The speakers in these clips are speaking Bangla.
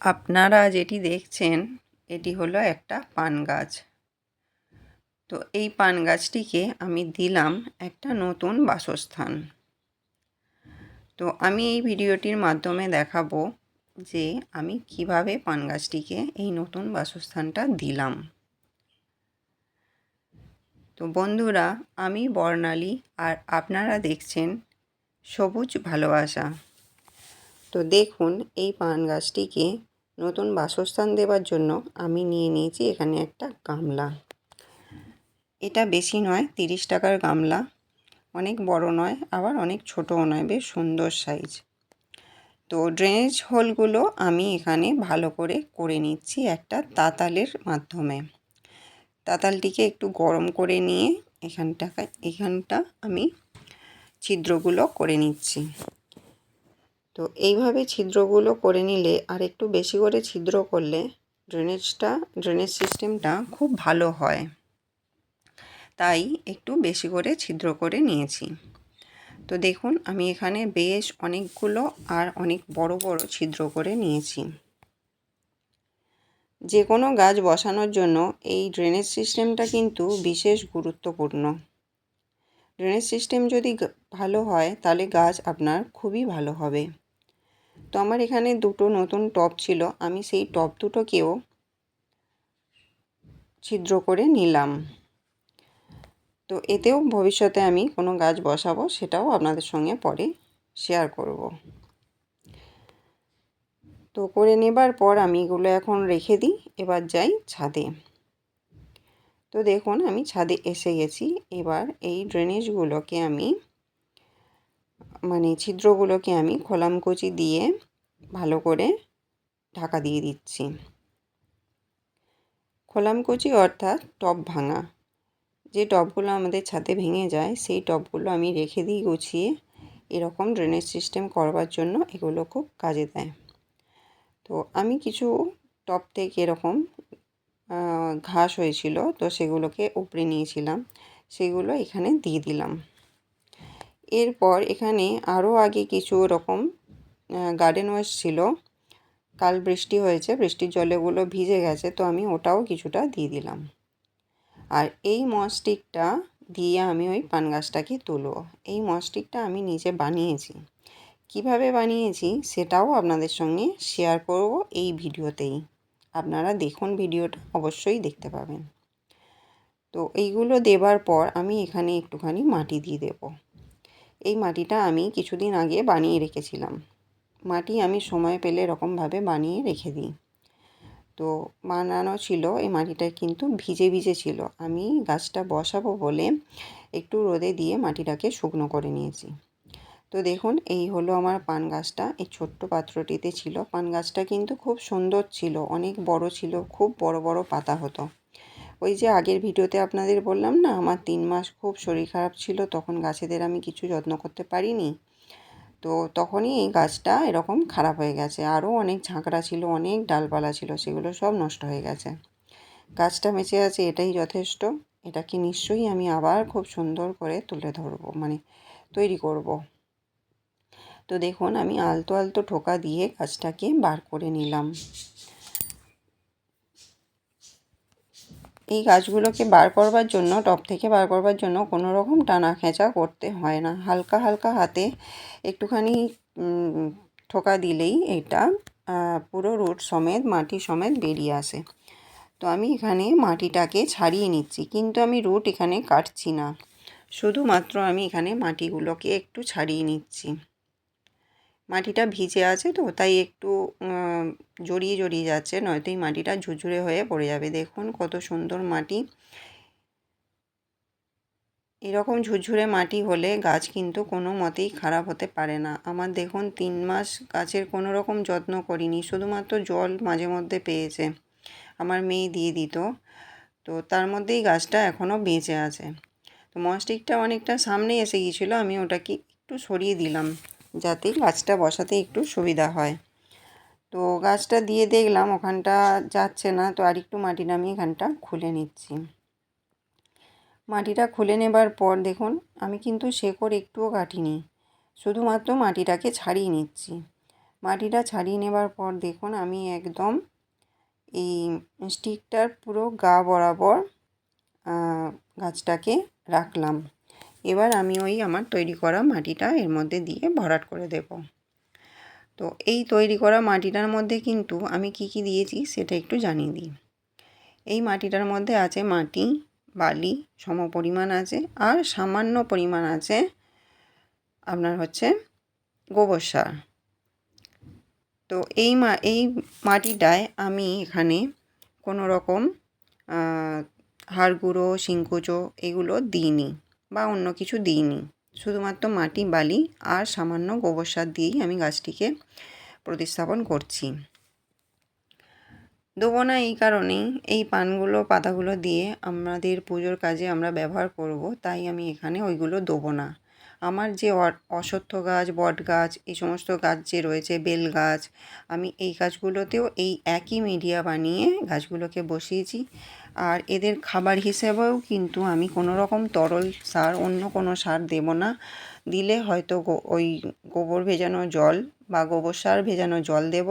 আপনারা যেটি দেখছেন, এটি হলো একটা পান গাছ। তো এই পান গাছটিকে আমি দিলাম একটা নতুন বাসস্থান। তো আমি এই ভিডিওটির মাধ্যমে দেখাবো যে আমি কীভাবে পান গাছটিকে এই নতুন বাসস্থানটা দিলাম। তো বন্ধুরা, আমি বর্ণালী আর আপনারা দেখছেন সবুজ ভালোবাসা। তো দেখুন, এই পান গাছটিকে নতুন বাসস্থান দেওয়ার জন্য আমি নিয়ে নিয়েছি এখানে একটা গামলা। এটা বেশি নয়, তিরিশ টাকার গামলা। অনেক বড় নয়, আবার অনেক ছোটও নয়, বেশ সুন্দর সাইজ। তো ড্রেনেজ হোলগুলো আমি এখানে ভালো করে করে নিচ্ছি একটা তাতালের মাধ্যমে। তাতালটিকে একটু গরম করে নিয়ে এখানটা এখানটা আমি ছিদ্রগুলো করে নিচ্ছি। তো এইভাবে ছিদ্রগুলো করে নিলে আর একটু বেশি করে ছিদ্র করলে ড্রেনেজটা ড্রেনেজ সিস্টেমটা খুব ভালো হয়। তাই একটু বেশি করে ছিদ্র করে নিয়েছি। তো দেখুন, আমি এখানে বেশ অনেকগুলো আর অনেক বড় বড় ছিদ্র করে নিয়েছি। যে কোনো গাছ বসানোর জন্য এই ড্রেনেজ সিস্টেমটা কিন্তু বিশেষ গুরুত্বপূর্ণ। ড্রেনেজ সিস্টেম যদি ভালো হয়, তাহলে গাছ আপনার খুবই ভালো হবে। তো আমার এখানে দুটো নতুন টব ছিল। আমি সেই টব দুটোকেও ছিদ্র করে নিলাম। তো এতেও ভবিষ্যতে আমি কোনো গাছ বসাবো, সেটাও আপনাদের সঙ্গে পরে শেয়ার করব। তো করে নেবার পর আমি এগুলো এখন রেখে দিই, এবার যাই ছাদে। তো দেখুন, আমি ছাদে এসে গেছি। এবার এই ড্রেনেজগুলোকে আমি মানে ছিদ্রগুলোকে আমি খোলামকুচি দিয়ে ভালো করে ঢাকা দিয়ে দিচ্ছি। খোলামকুচি অর্থাৎ টব ভাঙা। যে টবগুলো আমাদের ছাদে ভেঙে যায়, সেই টবগুলো আমি রেখে দিই গুছিয়ে এরকম ড্রেনেজ সিস্টেম করবার জন্য এগুলো খুব কাজে দেয়। তো আমি কিছু টব থেকে এরকম ঘাস হয়েছিল, তো সেগুলোকে উপড়ে নিয়েছিলাম। সেগুলো এখানে দিয়ে দিলাম। এরপর এখানে আরও আগে কিছু রকম গার্ডেন ওয়েস্ট ছিল। কাল বৃষ্টি হয়েছে, বৃষ্টির জলেগুলো ভিজে গেছে, তো আমি ওটাও কিছুটা দিয়ে দিলাম। আর এই মসটিকটা দিয়ে আমি ওই পান গাছটাকে তুলব। এই মসটিকটা আমি নিজে বানিয়েছি। কীভাবে বানিয়েছি সেটাও আপনাদের সঙ্গে শেয়ার করব এই ভিডিওতেই। আপনারা দেখুন ভিডিওটা, অবশ্যই দেখতে পাবেন। তো এইগুলো দেবার পর আমি এখানে একটুখানি মাটি দিয়ে দেব। এই মাটিটা আমি কিছুদিন আগে বানিয়ে রেখেছিলাম। মাটি আমি সময় পেলে এরকমভাবে বানিয়ে রেখে দিই। তো বানানো ছিল, এই মাটিটা কিন্তু ভিজে ভিজে ছিল। আমি গাছটা বসাবো বলে একটু রোদে দিয়ে মাটিটাকে শুকনো করে নিয়েছি। তো দেখুন, এই হলো আমার পান গাছটা। এই ছোট্ট পাত্রটিতে ছিল। পান গাছটা কিন্তু খুব সুন্দর ছিল, অনেক বড় ছিল, খুব বড় বড় পাতা হতো। ওই যে আগের ভিডিওতে আপনাদের বললাম না, আমার তিন মাস খুব শরীর খারাপ ছিল, তখন গাছেদের আমি কিছু যত্ন করতে পারিনি। তো তখনই এই গাছটা এরকম খারাপ হয়ে গেছে। আরও অনেক ঝাঁকড়া ছিল, অনেক ডালপালা ছিল, সেগুলো সব নষ্ট হয়ে গেছে। গাছটা বেঁচে আছে, এটাই যথেষ্ট। এটাকে নিশ্চয়ই আমি আবার খুব সুন্দর করে তুলে ধরবো মানে তৈরি করব। তো দেখুন, আমি আলতো আলতো ঠোকা দিয়ে গাছটাকে বার করে নিলাম। এই গাছগুলোকে বার করবার জন্য টপ থেকে বার করবার জন্য কোনো রকম টানা খেঁচা করতে হয় না। হালকা হালকা হাতে একটুখানি ঠোকা দিলেই এটা পুরো রুট সমেত, মাটি সমেত বেরিয়ে আসে। তো আমি এখানে মাটিটাকে ছাড়িয়ে নিচ্ছি, কিন্তু আমি রুট এখানে কাটছি না। শুধুমাত্র আমি এখানে মাটিগুলোকে একটু ছাড়িয়ে নিচ্ছি। মাটিটা ভিজে আছে তো, তাই একটু জড়িয়ে জড়িয়ে যাচ্ছে, নয়তো এই মাটিটা ঝুরঝুরে হয়ে পড়ে যাবে। দেখুন কত সুন্দর মাটি। এরকম ঝুরঝুরে মাটি হলে গাছ কিন্তু কোনো মতেই খারাপ হতে পারে না। আমার দেখুন তিন মাস গাছের কোনো রকম যত্ন করিনি, শুধুমাত্র জল মাঝে মধ্যে পেয়েছে। আমার মেয়ে দিয়ে দিত, তো তার মধ্যেই গাছটা এখনও বেঁচে আছে। তো মস্টিকটা অনেকটা সামনে এসে গিয়েছিল, আমি ওটাকে একটু সরিয়ে দিলাম। যাতে গাছটা বসাতে একটু সুবিধা হয়। তো গাছটা দিয়ে দেখলাম, ওখানটা যাচ্ছে না, তো আর একটু মাটি নামিয়ে এখানটা খুলে নিচ্ছি। মাটিটা খুলে নেবার পর দেখুন, আমি কিন্তু শেকড় একটুও কাটিনি, শুধুমাত্র মাটিটাকে ছাড়িয়ে নিচ্ছি। মাটিটা ছাড়িয়ে নেবার পর দেখুন, আমি একদম এই স্টিকটার পুরো গা বরাবর গাছটাকে রাখলাম। এবার আমি ওই আমার তৈরি করা মাটিটা এর মধ্যে দিয়ে ভরাট করে দেব। তো এই তৈরি করা মাটিটার মধ্যে কিন্তু আমি কি কি দিয়েছি সেটা একটু জানিয়ে দিই। এই মাটিটার মধ্যে আছে মাটি, বালি, সম পরিমাণ আছে আর সামান্য পরিমাণ আছে আপনার হচ্ছে গোবর সার। তো এই মা, এই মাটিটায় আমি এখানে কোনো রকম হাড় গুঁড়ো, শিংকুচো এগুলো দিইনি। বা অন্য কিছু দিইনি। শুধুমাত্র মাটি, বালি আর সামান্য গোবর সার দিয়েই আমি গাছটিকে প্রতিস্থাপন করছি। দেবো না এই কারণেই এই পানগুলো, পাতাগুলো দিয়ে আমাদের পুজোর কাজে আমরা ব্যবহার করব, তাই আমি এখানে ওইগুলো দেবো না। আমার যে অশ্বত্থ গাছ, বট গাছ, এই সমস্ত গাছ যে রয়েছে, বেল গাছ, আমি এই গাছগুলোতেও এই একই মিডিয়া বানিয়ে গাছগুলোকে বসিয়েছি। আর এদের খাবার হিসেবেও কিন্তু আমি কোনো রকম তরল সার, অন্য কোনো সার দেব না। দিলে হয়তো ওই গোবর ভেজানো জল বা গোবর সার ভেজানো জল দেব।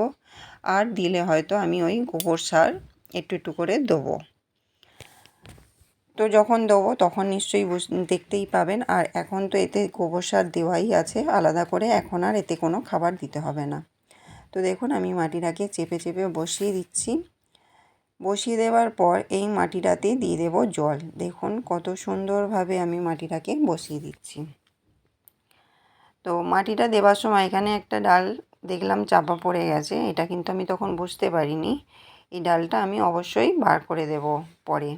আর দিলে হয়তো আমি ওই গোবর সার একটু একটু করে দেবো। তো যখন দেবো তখন নিশ্চয়ই দেখতেই পাবেন। আর এখন তো এতে গোবর সার দেওয়াই আছে, আলাদা করে এখন আর এতে কোনো খাবার দিতে হবে না। তো দেখুন আমি মাটিটাকে চেপে চেপে বসিয়ে দিচ্ছি। বসিয়ে দেওয়ার পর এই মাটিটাতে দিয়ে দেব জল। দেখুন কত সুন্দরভাবে আমি মাটিটাকে বসিয়ে দিচ্ছি। তো মাটিটা দেওয়ার সময় এখানে একটা ডাল দেখলাম চাপা পড়ে গেছে, এটা কিন্তু আমি তখন বুঝতে পারিনি। এই ডালটা আমি অবশ্যই বার করে দেব পরে।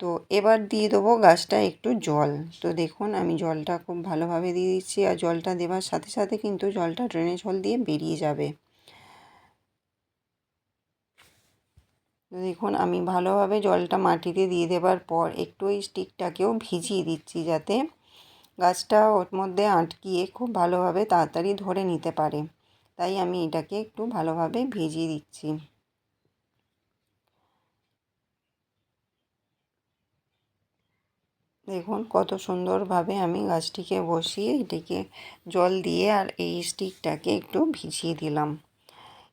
তো এবার দিয়ে দেবো গাছটা একটু জল। তো দেখুন আমি জলটা খুব ভালোভাবে দিয়ে দিচ্ছি আর জলটা দেওয়ার সাথে সাথে কিন্তু জলটা ড্রেনেজ হল দিয়ে বেরিয়ে যাবে। দেখুন, আমি ভালোভাবে জলটা মাটিতে দিয়ে দেবার পর একটু ওই স্টিকটাকেও ভিজিয়ে দিচ্ছি যাতে গাছটা ওর মধ্যে আটকিয়ে খুব ভালোভাবে তাড়াতাড়ি ধরে নিতে পারে। তাই আমি এটাকে একটু ভালোভাবে ভিজিয়ে দিচ্ছি। দেখুন, কত সুন্দরভাবে আমি গাছটিকে বসিয়ে এটিকে জল দিয়ে আর এই স্টিকটাকে একটু ভিজিয়ে দিলাম।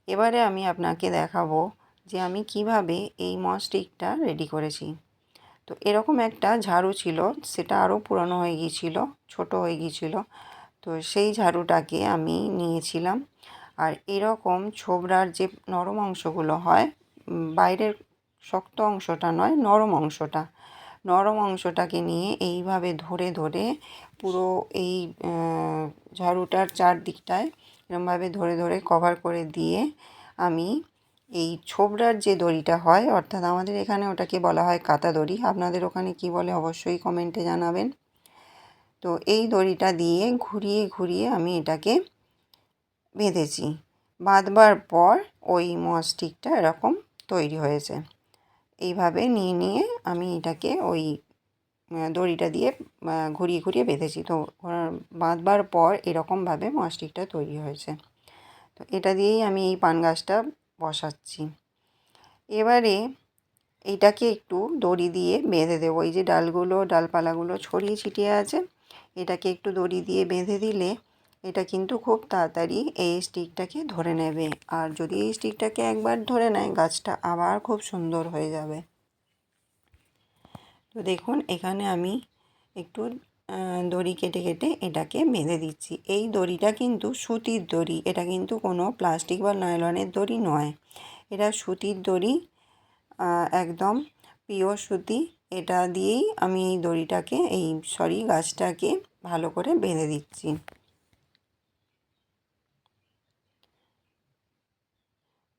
এবারে আমি আপনাকে দেখাবো যে আমি কীভাবে এই মস্টিকটা রেডি করেছি। তো এরকম একটা ঝাড়ু ছিল, সেটা আরও পুরনো হয়ে গিয়েছিল, ছোট হয়ে গিয়েছিল। তো সেই ঝাড়ুটাকে আমি নিয়েছিলাম। আর এরকম ছোবড়ার যে নরম অংশগুলো হয় বাইরের শক্ত অংশটা নয়, নরম অংশটা। নরম অংশটাকে নিয়ে এইভাবে ধরে ধরে পুরো এই ঝাড়ুটার চারদিকটায় এরমভাবে ধরে ধরে কভার করে দিয়ে আমি এই ছোবড়ার যে দড়িটা হয়, অর্থাৎ আমাদের এখানে ওটাকে বলা হয় কাতা দড়ি। আপনাদের ওখানে কি বলে অবশ্যই কমেন্টে জানাবেন। তো এই দড়িটা দিয়ে ঘুরিয়ে ঘুরিয়ে আমি এটাকে বেঁধেছি। বাঁধবার পর ওই মস্টিকটা এরকম তৈরি হয়েছে। এইভাবে নিয়ে নিয়ে আমি এটাকে ওই দড়িটা দিয়ে ঘুরিয়ে ঘুরিয়ে বেঁধেছি। তো বাঁধবার পর এরকমভাবে মস্টিকটা তৈরি হয়েছে। তো এটা দিয়েই আমি এই পান গাছটা বসাচ্ছি। এবারে এইটাকে একটু দড়ি দিয়ে বেঁধে দেবো। এই যে ডালগুলো, ডালপালাগুলো ছড়িয়ে ছিটিয়ে আছে, এটাকে একটু দড়ি দিয়ে বেঁধে দিলে এটা কিন্তু খুব তাড়াতাড়ি এই স্টিকটাকে ধরে নেবে। আর যদি এই স্টিকটাকে একবার ধরে নেয়, গাছটা আবার খুব সুন্দর হয়ে যাবে। তো দেখুন, এখানে আমি একটু দড়ি কেটে কেটে এটাকে বেঁধে দিচ্ছি। এই দড়িটা কিন্তু সুতির দড়ি। এটা কিন্তু কোনো প্লাস্টিক বা নয়লনের দড়ি নয়। এটা সুতির দড়ি একদম পিওর সুতি। এটা দিয়েই আমি এই দড়িটাকে, এই সরি গাছটাকে ভালো করে বেঁধে দিচ্ছি।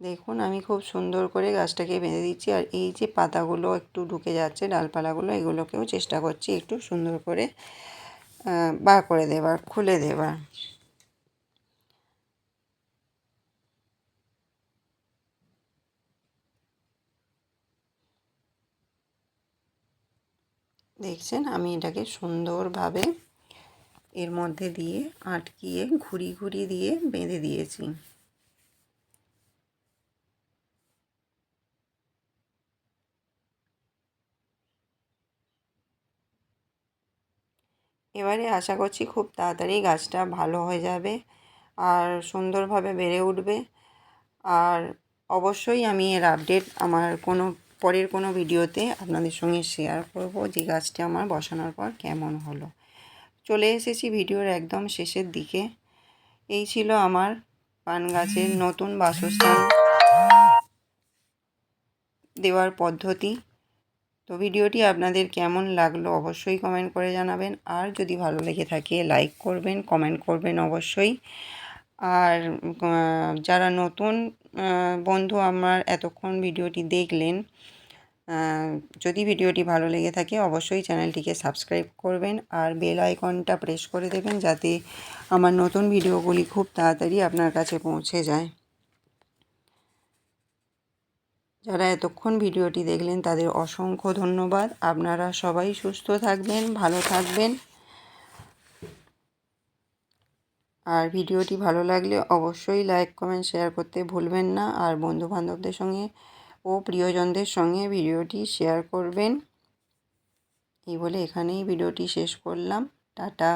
দেখুন, আমি খুব সুন্দর করে গাছটাকে বেঁধে দিচ্ছি। আর এই যে পাতাগুলো একটু ঢুকে যাচ্ছে, ডালপালাগুলো, এগুলোকেও চেষ্টা করছি একটু সুন্দর করে বার করে দেবার, খুলে দেবার। দেখছেন, আমি এটাকে সুন্দরভাবে এর মধ্যে দিয়ে আটকিয়ে, ঘুরি ঘুরি দিয়ে বেঁধে দিয়েছি। এবারে আশা করছি খুব তাড়াতাড়ি গাছটা ভালো হয়ে যাবে আর সুন্দরভাবে বেড়ে উঠবে। আর অবশ্যই আমি এর আপডেট আমার কোনো, পরের কোনো ভিডিওতে আপনাদের সঙ্গে শেয়ার করব যে গাছটি আমার বসানোর পর কেমন হলো। চলে এসেছি ভিডিওর একদম শেষের দিকে। এই ছিল আমার পান গাছের নতুন বাসস্থান দেওয়ার পদ্ধতি। তো ভিডিওটি আপনাদের কেমন লাগল অবশ্যই কমেন্ট করে জানাবেন। আর যদি ভালো লেগে থাকে লাইক করবেন কমেন্ট করবেন অবশ্যই। আর যারা নতুন বন্ধু আমার এতক্ষণ ভিডিওটি দেখলেন যদি ভিডিওটি ভালো লেগে থাকে অবশ্যই চ্যানেলটিকে সাবস্ক্রাইব করবেন আর বেল আইকনটা প্রেস করে দেবেন যাতে আমার নতুন ভিডিওগুলি খুব তাড়াতাড়ি আপনার কাছে পৌঁছে যায়। যারা এতক্ষণ ভিডিওটি দেখলেন তাদের অসংখ্য ধন্যবাদ। আপনারা সবাই সুস্থ থাকবেন, ভালো থাকবেন। আর ভিডিওটি ভালো লাগলে অবশ্যই লাইক, কমেন্ট, শেয়ার করতে ভুলবেন না। আর বন্ধু বান্ধবদের সঙ্গে ও প্রিয়জনদের সঙ্গে ভিডিওটি শেয়ার করবেন। এই বলে এখানেই ভিডিওটি শেষ করলাম। টাটা।